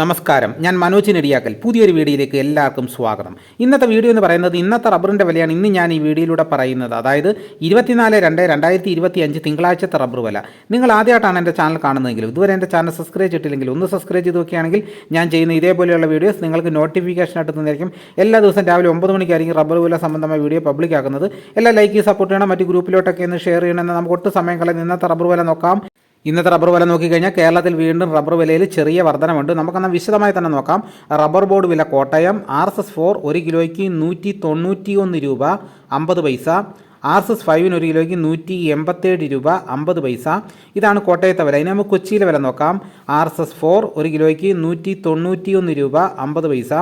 നമസ്കാരം. ഞാൻ മനോജ് നെടിയാക്കൽ. പുതിയൊരു വീഡിയോയിലേക്ക് എല്ലാവർക്കും സ്വാഗതം. ഇന്നത്തെ വീഡിയോ എന്ന് പറയുന്നത് ഇന്നത്തെ റബ്ബറിന്റെ വിലയാണ്. ഇന്ന് ഞാൻ ഈ വീഡിയോയിലൂടെ പറയുന്നത് അതായത് ഇരുപത്തിനാല് രണ്ട് രണ്ടായിരത്തി ഇരുപത്തി അഞ്ച് തിങ്കളാഴ്ചത്തെ റബ്ബർ വില. നിങ്ങൾ ആദ്യമായിട്ടാണ് എന്റെ ചാനൽ കാണുന്നതെങ്കിൽ ഇതുവരെ എന്റെ ചാനൽ സബ്സ്ക്രൈബ് ചെയ്തിട്ടില്ലെങ്കിൽ ഒന്ന് സബ്സ്ക്രൈബ് ചെയ്ത് നോക്കുകയാണെങ്കിൽ ഞാൻ ചെയ്യുന്ന ഇതേപോലെയുള്ള വീഡിയോസ് നിങ്ങൾക്ക് നോട്ടിഫിക്കേഷൻ ആയിട്ട് എല്ലാ ദിവസവും രാവിലെ ഒമ്പത് മണിക്കായിരിക്കും റബ്ബർ വില സംബന്ധമായ വീഡിയോ പബ്ലിക് ആക്കുന്നത്. എല്ലാ ലൈക്ക് സപ്പോർട്ട് ചെയ്യണം. മറ്റ് ഗ്രൂപ്പിലോട്ടൊക്കെ ഒന്ന് ഷെയർ ചെയ്യണമെന്ന് നമുക്ക് ഒട്ടും സമയം കളയുന്ന ഇന്നത്തെ റബ്ബർ വില നോക്കാം. ഇന്നത്തെ റബ്ബർ വില നോക്കിക്കഴിഞ്ഞാൽ കേരളത്തിൽ വീണ്ടും റബ്ബർ വിലയിൽ ചെറിയ വർധനമുണ്ട് നമുക്കെന്നാൽ വിശദമായി തന്നെ നോക്കാം. റബ്ബർ ബോർഡ് വില Kottayam R S S four ഒരു കിലോയ്ക്ക് നൂറ്റി തൊണ്ണൂറ്റി ഒന്ന് രൂപ അമ്പത് പൈസ ആർ എസ് എസ് ഫൈവിന് ഒരു കിലോയ്ക്ക് നൂറ്റി എൺപത്തേഴ് രൂപ അമ്പത് പൈസ. ഇതാണ് കോട്ടയത്തെ വില. ഇനി നമുക്ക് കൊച്ചിയിലെ വില നോക്കാം. ആർ എസ് എസ് ഫോർ ഒരു കിലോയ്ക്ക് നൂറ്റി തൊണ്ണൂറ്റി ഒന്ന് രൂപ അമ്പത് പൈസ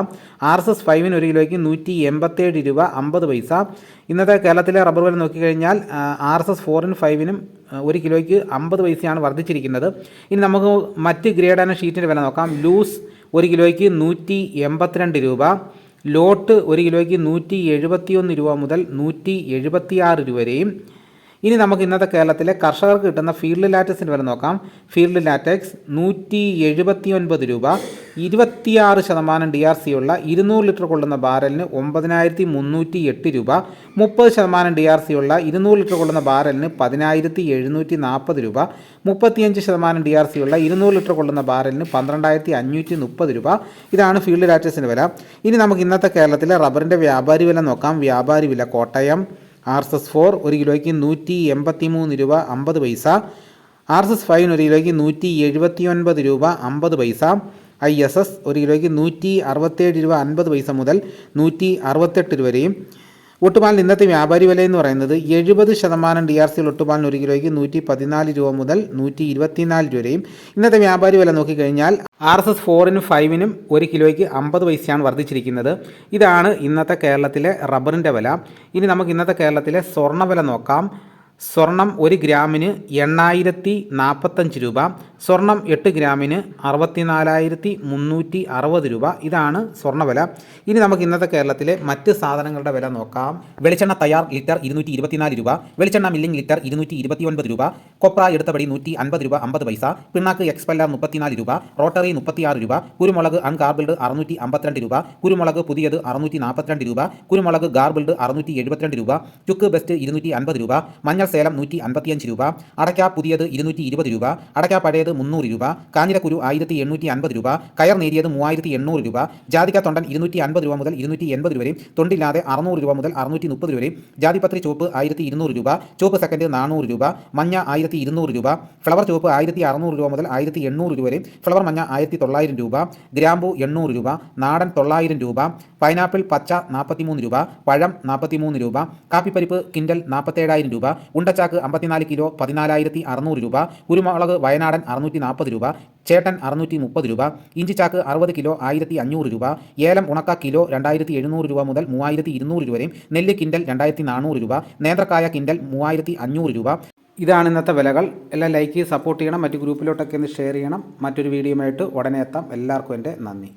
ആർ എസ് എസ് ഫൈവിന് ഒരു കിലോയ്ക്ക് നൂറ്റി എൺപത്തേഴ് രൂപ അമ്പത് പൈസ. ഇന്നത്തെ കേരളത്തിലെ റബ്ബർ വില നോക്കിക്കഴിഞ്ഞാൽ ആർ എസ് എസ് ഫോറിനും ഫൈവിനും ഒരു കിലോയ്ക്ക് അമ്പത് പൈസയാണ് വർദ്ധിച്ചിരിക്കുന്നത്. ഇനി നമുക്ക് മറ്റ് ഗ്രേഡ് ആൻഡ് ഷീറ്റിന്റെ വില നോക്കാം. ലൂസ് ഒരു കിലോയ്ക്ക് നൂറ്റി എൺപത്തിരണ്ട് രൂപ. ലോട്ട് ഒരു കിലോയ്ക്ക് നൂറ്റി എഴുപത്തിയൊന്ന് രൂപ മുതൽ നൂറ്റി എഴുപത്തിയാറ് രൂപ വരെയും. ഇനി നമുക്ക് ഇന്നത്തെ കേരളത്തിലെ കർഷകർക്ക് കിട്ടുന്ന ഫീൽഡ് ലാറ്റക്സിന്റെ വില നോക്കാം. ഫീൽഡ് ലാറ്റക്സ് നൂറ്റി എഴുപത്തി ഒൻപത് രൂപ. ഇരുപത്തിയാറ് ശതമാനം ഡി ആർ സി ഉള്ള ഇരുന്നൂറ് ലിറ്റർ കൊള്ളുന്ന ബാരലിന് ഒമ്പതിനായിരത്തി മുന്നൂറ്റി എട്ട് രൂപ മുപ്പത് ശതമാനം ഡി ആർ സി ഉള്ള ഇരുന്നൂറ് ലിറ്റർ കൊള്ളുന്ന ബാരലിന് പതിനായിരത്തി എഴുന്നൂറ്റി നാൽപ്പത് രൂപ മുപ്പത്തിയഞ്ച് ശതമാനം ഡി ആർ സി ഉള്ള ഇരുന്നൂറ് ലിറ്റർ കൊള്ളുന്ന ബാരലിന് പന്ത്രണ്ടായിരത്തി അഞ്ഞൂറ്റി മുപ്പത് രൂപ. ഇതാണ് ഫീൽഡ് ലാറ്റസിന്റെ വില. ഇനി നമുക്ക് ഇന്നത്തെ കേരളത്തിലെ റബ്ബറിന്റെ വ്യാപാരി വില നോക്കാം. വ്യാപാരി വില Kottayam R S S four ഒരു കിലോയ്ക്ക് നൂറ്റി എൺപത്തി മൂന്ന് രൂപ അമ്പത് പൈസ. ആർ എസ് എസ് ഫൈവിന് ഒരു കിലോയ്ക്ക് നൂറ്റി എഴുപത്തി ഒൻപത് രൂപ അമ്പത് പൈസ. ഐ എസ് എസ് ഒരു കിലോയ്ക്ക് നൂറ്റി അറുപത്തേഴ് രൂപ അൻപത് പൈസ മുതൽ നൂറ്റി അറുപത്തെട്ട് രൂപ വരെയും. ഒട്ടുപാലിന് ഇന്നത്തെ വ്യാപാരി വില എന്ന് പറയുന്നത് എഴുപത് ശതമാനം ഡി ആർ സിയിൽ ഒട്ടുപാലിന് ഒരു കിലോയ്ക്ക് നൂറ്റി പതിനാല് രൂപ മുതൽ നൂറ്റി ഇരുപത്തിനാല് രൂപ വരെയും. ഇന്നത്തെ വ്യാപാരി വില നോക്കിക്കഴിഞ്ഞാൽ ആർ എസ് എസ് ഫോറിനും ഫൈവിനും ഒരു കിലോയ്ക്ക് അമ്പത് പൈസയാണ് വർദ്ധിച്ചിരിക്കുന്നത്. ഇതാണ് ഇന്നത്തെ കേരളത്തിലെ റബ്ബറിന്റെ വില. ഇനി നമുക്ക് ഇന്നത്തെ കേരളത്തിലെ സ്വർണ വില നോക്കാം. സ്വർണം ഒരു ഗ്രാമിന് എണ്ണായിരത്തി നാൽപ്പത്തഞ്ച് രൂപ. സ്വർണം എട്ട് ഗ്രാമിന് അറുപത്തിനാലായിരത്തി മുന്നൂറ്റി അറുപത് രൂപ. ഇതാണ് സ്വർണവില ഇനി നമുക്ക് ഇന്നത്തെ കേരളത്തിലെ മറ്റ് സാധനങ്ങളുടെ വില നോക്കാം. വെളിച്ചെണ്ണ തയ്യാർ ലിറ്റർ ഇരുന്നൂറ്റി ഇരുപത്തിനാല് രൂപ വെളിച്ചെണ്ണ മില്ലിംഗ് ലിറ്റർ ഇരുന്നൂറ്റി ഇരുപത്തി ഒൻപത് രൂപ കൊപ്ര എടുത്തപടി നൂറ്റി അൻപത് രൂപ അമ്പത് പൈസ പിണ്ണാക്ക് എക്സ്പെല്ലർ മുപ്പത്തിനാല് രൂപ റോട്ടറി മുപ്പത്തിയാറ് രൂപ കുരുമുളക് അൺഗാർബിൾഡ് അറുന്നൂറ്റി അമ്പത്തിരണ്ട് രൂപ കുരുമുളക് പുതിയത് അറുന്നൂറ്റി നാൽപ്പത്തിരണ്ട് രൂപ കുരുമുളക് ഗാർബിൾഡ് അറുന്നൂറ്റി എഴുപത്തിരണ്ട് രൂപ ചുക്ക് ബെസ്റ്റ് ഇരുന്നൂറ്റി അൻപത് രൂപ മഞ്ഞൾ സേലം നൂറ്റി അൻപത്തിയഞ്ച് രൂപ അടയ്ക്ക പുതിയത് ഇരുന്നൂറ്റി ഇരുപത് രൂപ അടയ്ക്ക പഴയത് മുന്നൂറ് രൂപ കാഞ്ഞിരക്കുരു ആയിരത്തി എണ്ണൂറ്റി അൻപത് രൂപ കയർ നേരിയത് മൂവായിരത്തി എണ്ണൂറ് രൂപ ജാതിക്ക തൊണ്ടൻ ഇരുന്നൂറ്റി അൻപത് രൂപ മുതൽ ഇരുന്നൂറ്റി എൺപത് രൂപ വരെയും തൊണ്ടില്ലാതെ അറുന്നൂറ് രൂപ മുതൽ അറുന്നൂറ്റി മുപ്പത് രൂപ വരെയും ജാതിപത്രി ചോപ്പ് ആയിരത്തി ഇരുന്നൂറ് രൂപ ചോപ്പ് സെക്കൻഡ് നാനൂറ് രൂപ മഞ്ഞ ആയിരത്തി ഇരുന്നൂറ് രൂപ ഫ്ലവർ ചോപ്പ് ആയിരത്തി അറുന്നൂറ് രൂപ മുതൽ ആയിരത്തി എണ്ണൂറ് രൂപ വരെയും ഫ്ലവർ മഞ്ഞ ആയിരത്തി തൊള്ളായിരം രൂപ ഗ്രാമ്പു എണ്ണൂറ് രൂപ നാടൻ തൊള്ളായിരം രൂപ പൈനാപ്പിൾ പച്ച നാൽപ്പത്തിമൂന്ന് രൂപ പഴം നാൽപ്പത്തിമൂന്ന് രൂപ കാപ്പിപ്പരിപ്പ് കിൻഡൽ നാൽപ്പത്തേഴായിരം രൂപ ഉണ്ടച്ചാക്ക് അമ്പത്തിനാല് കിലോ പതിനാലായിരത്തി അറുന്നൂറ് രൂപ കുരുമുളക് വയനാടൻ അറുന്നൂറ്റി നാൽപ്പത് രൂപ ചേട്ടൻ അറുന്നൂറ്റി മുപ്പത് രൂപ ഇഞ്ചിച്ചാക്ക് അറുപത് കിലോ ആയിരത്തി അഞ്ഞൂറ് രൂപ ഏലം ഉണക്ക കിലോ രണ്ടായിരത്തി എഴുന്നൂറ് രൂപ മുതൽ മൂവായിരത്തി ഇരുന്നൂറ് രൂപ വരെയും നെല്ല് കിൻഡൽ രണ്ടായിരത്തി നാനൂറ് രൂപ നേന്ത്രക്കായ കിൻഡൽ മൂവായിരത്തി അഞ്ഞൂറ് രൂപ. ഇതാണ് ഇന്നത്തെ വിലകൾ. എല്ലാം ലൈക്ക് സപ്പോർട്ട് ചെയ്യണം. മറ്റ് ഗ്രൂപ്പിലോട്ടൊക്കെ ഒന്ന് ഷെയർ ചെയ്യണം. മറ്റൊരു വീഡിയോയുമായിട്ട് ഉടനെ എത്താം. എല്ലാവർക്കും എന്റെ നന്ദി.